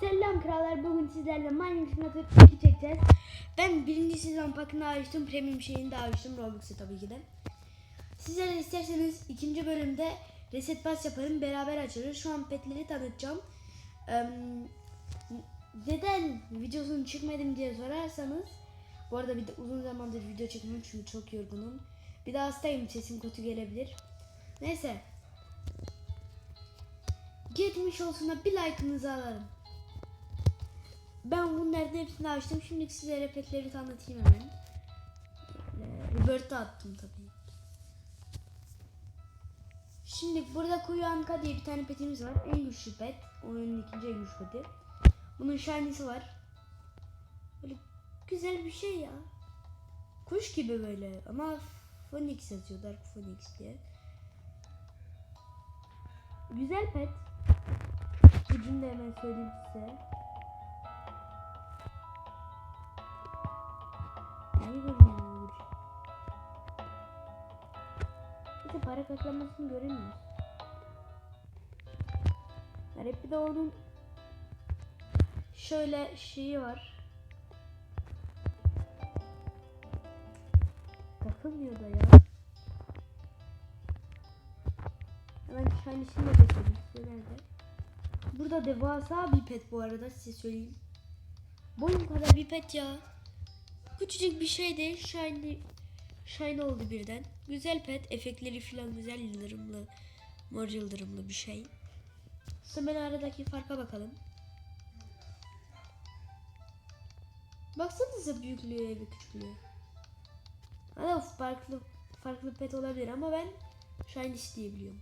Selam krallar bugün sizlerle Minecraft 2 çekeceğiz. Ben birinci sezon pakını açtım. Premium şeyini de açtım. Roblox'u tabii ki de. Sizler isterseniz ikinci bölümde reset pass yaparım. Beraber açarız. Şu an petleri tanıtacağım. Eee, neden videosunu çıkmadım diye sorarsanız bu arada bir de uzun zamandır video çekmiyorum çünkü çok yorgunum. Bir de hastayım sesim kötü gelebilir. Neyse. Geçmiş olsun da bir like'ınızı alırım. Ben bunların hepsini açtım. Şimdi size repetleri tanıtayım hemen. Ee, Robert'e attım tabii. Şimdi burada Kuyu Anka diye bir tane petimiz var. En güçlü pet. Oyunun ikinci en güçlü peti. Bunun shiny'si var. Böyle güzel bir şey ya. Kuş gibi böyle ama Phoenix yazıyor. Dark Phoenix diye. Güzel pet. Gücünü de hemen söyleyeyim size. Görmüyoruz? Bir de para kazanmasını göremiyoruz. Yani bir de onun şöyle şeyi var. Takılmıyor da ya. Hemen shiny'sini de göstereyim size. Burada devasa bir pet bu arada size söyleyeyim. Boyun kadar bir pet ya. Küçücük bir şeydi. Shiny, shiny oldu birden. Güzel pet. Efektleri falan güzel yıldırımlı. Mor yıldırımlı bir şey. Hemen aradaki farka bakalım. Baksanıza büyüklüğü ve küçüklüğü. Hala farklı farklı pet olabilir ama ben Shiny diye.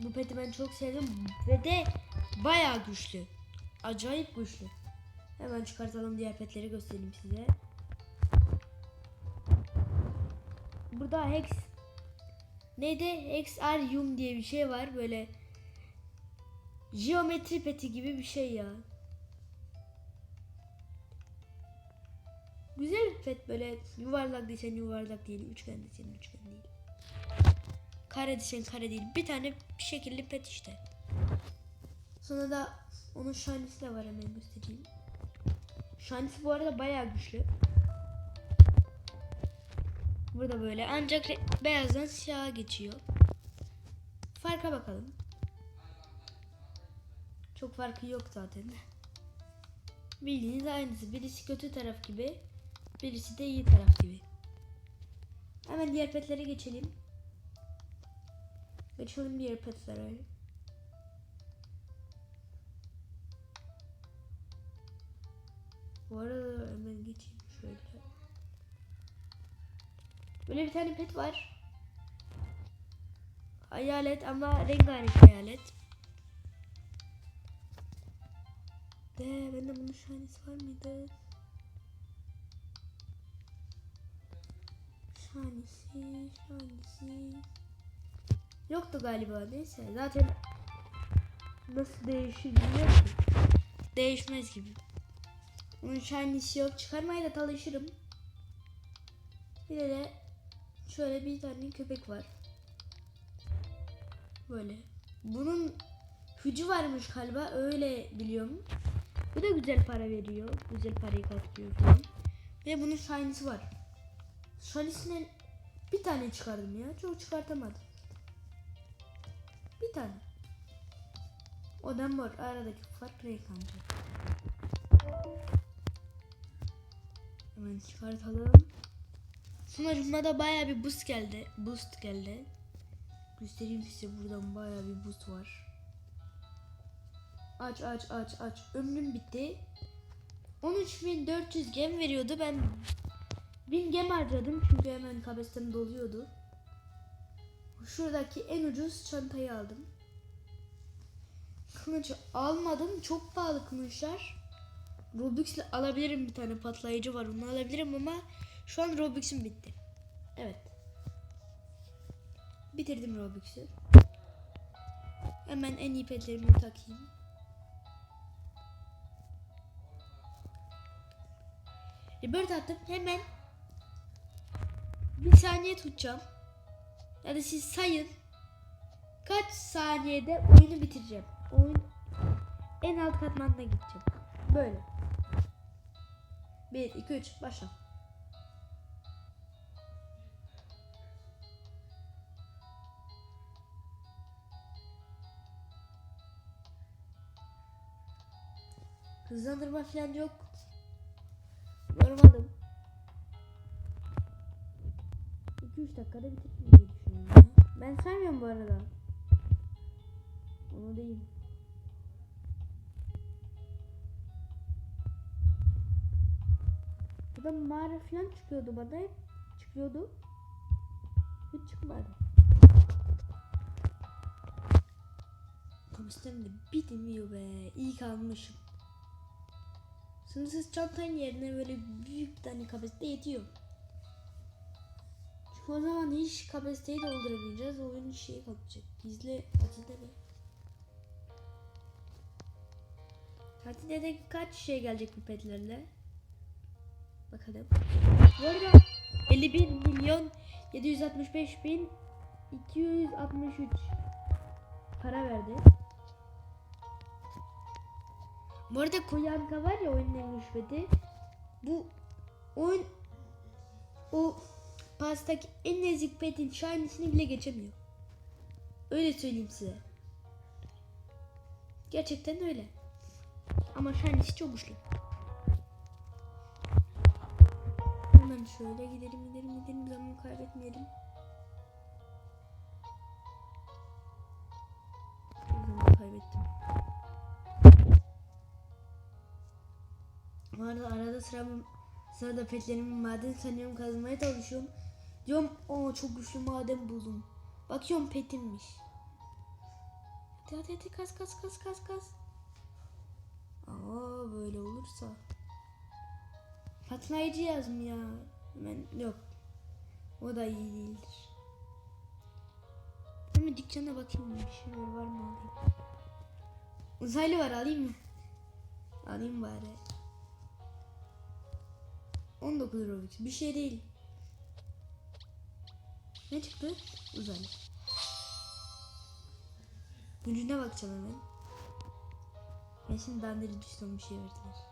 Bu peti ben çok sevdim ve de bayağı güçlü. Acayip güçlü. Hemen çıkartalım diğer petleri göstereyim size. Burada Hex neydi? Hexarium diye bir şey var böyle geometri peti gibi bir şey ya. Güzel bir pet böyle yuvarlak desen yuvarlak değil, üçgen desen üçgen değil. Kare desen kare değil. Bir tane bir şekilli pet işte. Sonra da onun shiny'si de var hemen göstereyim. Shiny'si bu arada bayağı güçlü. Burada böyle ancak beyazdan siyaha geçiyor. Farka bakalım. Çok farkı yok zaten. Bildiğiniz aynısı. Birisi kötü taraf gibi. Birisi de iyi taraf gibi. Hemen diğer petlere geçelim. Geçelim diğer petlere. Bu arada hemen geçeyim şöyle. Böyle bir tane pet var. Hayalet ama rengarenk hayalet. De bende bunun şahanesi var mıydı? Şahanesi, şahanesi. Yoktu galiba neyse zaten nasıl değişir bilmiyorum. Değişmez gibi. Onun shiny'si yok. Çıkarmaya da çalışırım. Bir de, şöyle bir tane köpek var. Böyle. Bunun gücü varmış galiba. Öyle biliyorum. Bu da güzel para veriyor. Güzel parayı katlıyor. Ve bunun shiny'si var. Shiny'sinden bir tane çıkardım ya. Çok çıkartamadım. Bir tane. O da mor. Aradaki fark renk ancak. Hemen çıkartalım. Sonucunda da baya bir boost geldi. Boost geldi. Göstereyim size buradan baya bir boost var. Aç aç aç aç. Ömrüm bitti. 13.400 gem veriyordu. Ben 1000 gem harcadım çünkü hemen kapasitem doluyordu. Şuradaki en ucuz çantayı aldım. Kılıç almadım. Çok pahalı kılıçlar. Robux'le alabilirim bir tane patlayıcı var onu alabilirim ama şu an Robux'um bitti. Evet. Bitirdim Robux'u. Hemen en iyi petlerimi takayım. Rebirth attım hemen bir saniye tutacağım. Ya da siz sayın. kaç saniyede oyunu bitireceğim. Oyun en alt katmanda gideceğim. Böyle. 1 2 3 başla. Hızlandırma falan yok. Görmedim. 2-3 dakikada bitiririm diye düşünüyorum. Ben saymıyorum bu arada. Onu değil. Burada mağara falan çıkıyordu bana. Çıkıyordu. Hiç çıkmadı. Komiserim de bitmiyor be. İyi kalmışım. Sınırsız çantanın yerine böyle büyük bir tane kapasite yetiyor. Çünkü o zaman hiç kapasiteyi doldurabileceğiz. Oyun şey kalacak. Gizli hazine mi? Hazinede kaç şey gelecek bu petlerle? Bakalım. Bu arada 51 milyon 765 bin 263 para verdi. Bu arada Koyanka var ya oyunun rüşveti. Bu oyun o pastaki en nezik petin shiny'sini bile geçemiyor. Öyle söyleyeyim size. Gerçekten öyle. Ama shiny'si çok güçlü. Hemen şöyle gidelim gidelim gidelim zaman kaybetmeyelim. Zaman kaybettim. Bu arada arada sıra sırada petlerimi maden sanıyorum kazmaya çalışıyorum. Diyorum o çok güçlü maden buldum. Bakıyorum petimmiş. Hadi hadi hadi kaz kaz kaz kaz kaz. Aa böyle olursa. Patlayıcı yazım ya. Hemen yok. O da iyi değildir. Hemen dükkana bakayım bir şey var mı alayım. Uzaylı var alayım mı? Alayım bari. 19 Robux bir şey değil. Ne çıktı? Uzaylı. Gücüne bakacağım hemen. Ben şimdi dandiri düştüm bir şey verdiler.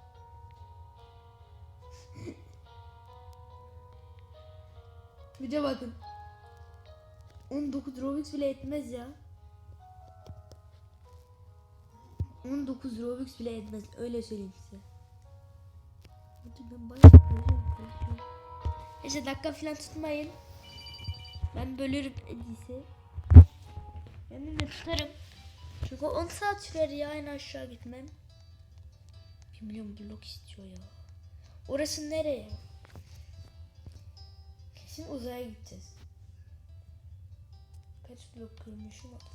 De bakın. 19 Robux bile etmez ya. 19 Robux bile etmez. Öyle söyleyeyim size. Ben bayağı. Neyse dakika falan tutmayın. Ben bölürüm en iyisi. Ben de tutarım. Çünkü 10 saat sürer ya en aşağı gitmem. 1 milyon blok istiyor ya. Orası nereye? Kesin uzaya gideceğiz. Kaç blok kırmışım? 69.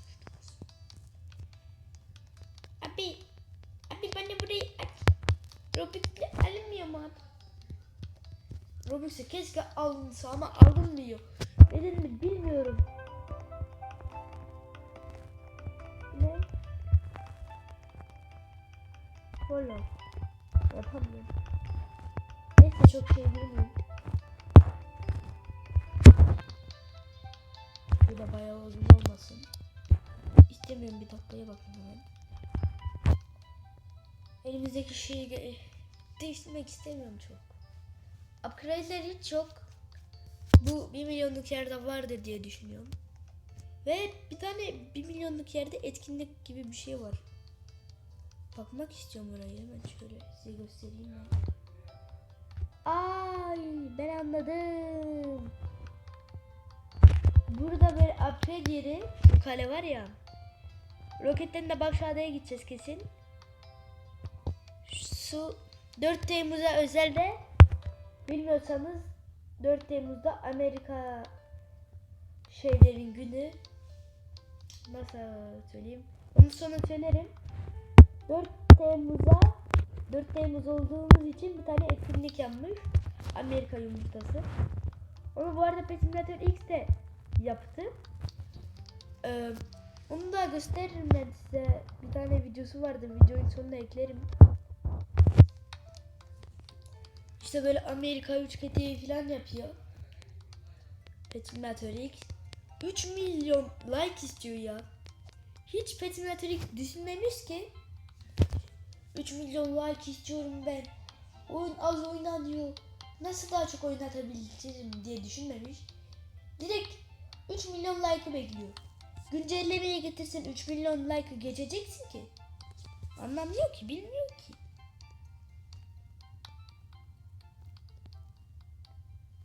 Abi. Abi bana burayı aç. Robux'le alınmıyor mu abi? Robux'e keşke alınsa ama alınmıyor. Nedenini bilmiyorum. Ne? Valla. Yapamıyorum. Neyse çok şey bilmiyorum. Da bayağı uzun olmasın. İstemiyorum bir dakikaya bakın hemen. Elimizdeki şeyi değiştirmek istemiyorum çok. Upgrade'ler hiç yok. Bu 1 milyonluk yerde vardır diye düşünüyorum. Ve bir tane 1 milyonluk yerde etkinlik gibi bir şey var. Bakmak istiyorum orayı hemen şöyle size göstereyim ben. Ay ben anladım. Burada böyle upgrade yeri şu kale var ya. Roketten de Bakşada'ya gideceğiz kesin. Su 4 Temmuz'a özel de bilmiyorsanız 4 Temmuz'da Amerika şeylerin günü. Nasıl söyleyeyim? Onu sonra söylerim. 4 Temmuz'a 4 Temmuz olduğumuz için bir tane etkinlik yapmış. Amerika yumurtası. Onu bu arada Pet X de yaptı Ee, onu da gösteririm ben size bir tane videosu vardı videonun sonuna eklerim işte böyle Amerika 3 ketiği falan yapıyor. Pet Simulator X. 3 milyon like istiyor ya. hiç Pet Simulator'ı düşünmemiş ki 3 milyon like istiyorum ben. Oyun az oynanıyor. Nasıl daha çok oynatabilirim diye düşünmemiş. Direkt 3 milyon like'ı bekliyor. Güncellemeye getirsen 3 milyon like'ı geçeceksin ki. Anlamıyor ki, bilmiyor ki.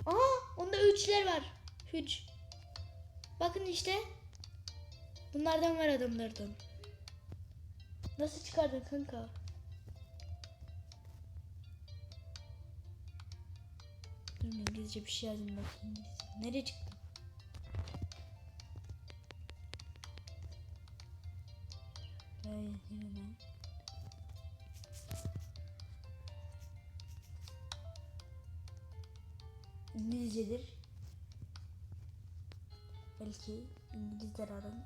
Aha, onda üçler var. Üç. Bakın işte. Bunlardan var adamlardan. Nasıl çıkardın kanka? Dur İngilizce bir şey yazayım bakayım. Nereye çıktı? Ay, hemen. İngilizcedir. Belki İngilizler aranın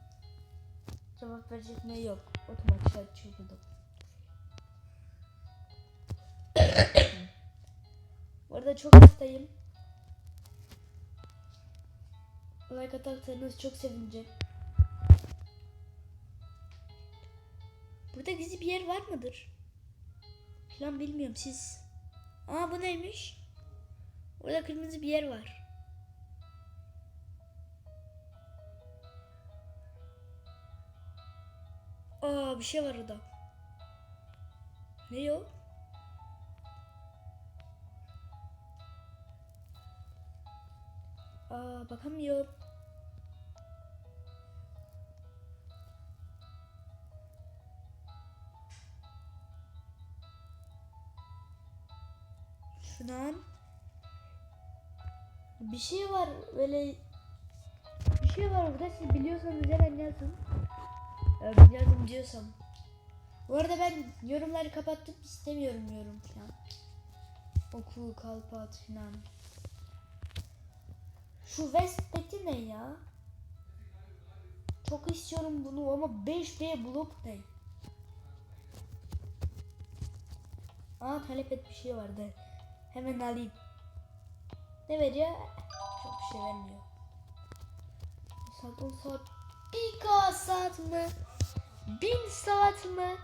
cevap verecek mi yok. Otomatik açıyor burada. Bu arada çok hastayım. Like atarsanız çok sevineceğim. Burada gizli bir yer var mıdır? Falan bilmiyorum siz. Aa bu neymiş? Orada kırmızı bir yer var. Aa bir şey var orada. Ne o? Aa bakamıyorum. Bir şey var böyle bir şey var orada siz biliyorsanız hemen yazın. Ee, biliyordum diyorsam. Bu arada ben yorumları kapattım istemiyorum yorum falan. Oku, kalpat falan. Şu West'teki ne ya? Çok istiyorum bunu ama 5B blok ne? Aa talep et bir şey vardı. Hemen alayım. Ne veriyor? Çok bir şey vermiyor. Saat 10 saat. 1K saat mi? 1000 saat mi?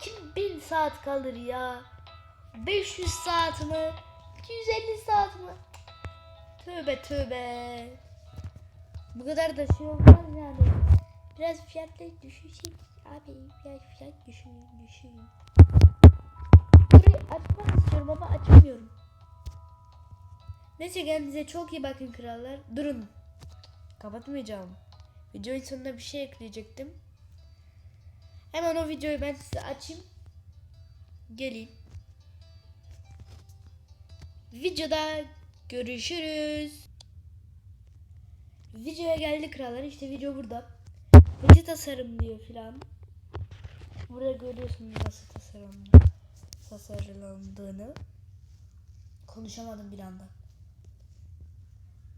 Kim 1000 saat kalır ya? 500 saat mi? 250 saat mi? Tövbe tövbe. Bu kadar da şey olmaz yani. Biraz fiyatları düşürsek abi biraz fiyat düşürün düşürün. Burayı açmak istiyorum ama açamıyorum. Neyse kendinize çok iyi bakın krallar. Durun. Kapatmayacağım. Videonun sonunda bir şey ekleyecektim. Hemen o videoyu ben size açayım. Geleyim. Videoda görüşürüz. Videoya geldi krallar. İşte video burada. Video tasarım diyor filan. Burada görüyorsunuz nasıl tasarım tasarlandığını. Konuşamadım bir anda.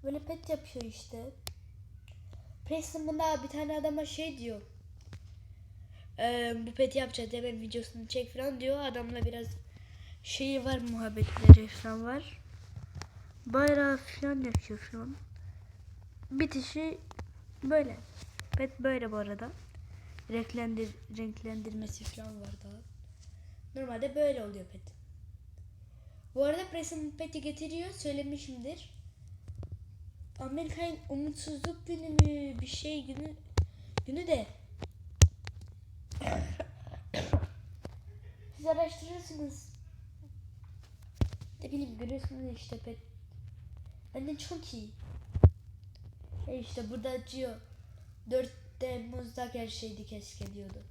Böyle pet yapıyor işte. Preston bunda bir tane adama şey diyor. Eee, bu peti yapacağız hemen videosunu çek falan diyor. Adamla biraz şeyi var muhabbetleri falan var. Bayrağı falan yapıyor falan. Bitişi böyle. Pet böyle bu arada. Renklendir, renklendirmesi falan var daha. Normalde böyle oluyor pet. Bu arada Preston peti getiriyor söylemişimdir. Amerika'nın umutsuzluk günü mü bir şey günü günü de siz araştırırsınız. Ne bileyim görüyorsunuz işte pet. Benden çok iyi. E işte burada açıyor. 4 Temmuz'da gelseydi keşke diyordu.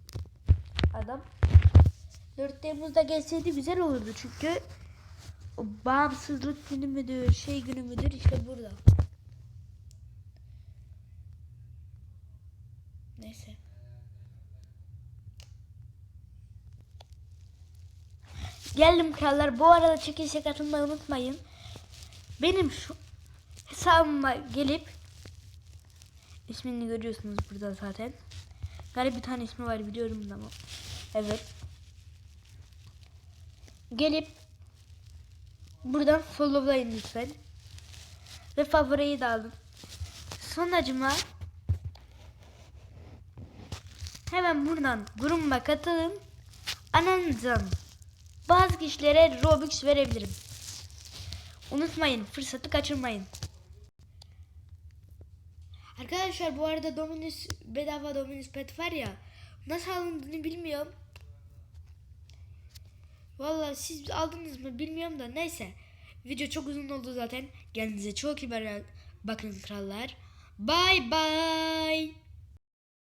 Adam. 4 Temmuz'da gelseydi güzel olurdu çünkü o bağımsızlık günü müdür, şey günü müdür işte burada. Neyse. Geldim krallar. Bu arada çekilişe katılmayı unutmayın. Benim şu hesabıma gelip ismini görüyorsunuz burada zaten. Garip bir tane ismi var biliyorum ama. Evet. Gelip buradan followlayın lütfen. Ve favoriyi de alın. Sonracıma hemen buradan grubuma katılın. Ananızdan bazı kişilere Robux verebilirim. Unutmayın fırsatı kaçırmayın. Arkadaşlar bu arada Dominus bedava Dominus Pet var ya nasıl alındığını bilmiyorum. Vallahi siz aldınız mı bilmiyorum da neyse. Video çok uzun oldu zaten. Kendinize çok iyi bakın krallar. Bye bye.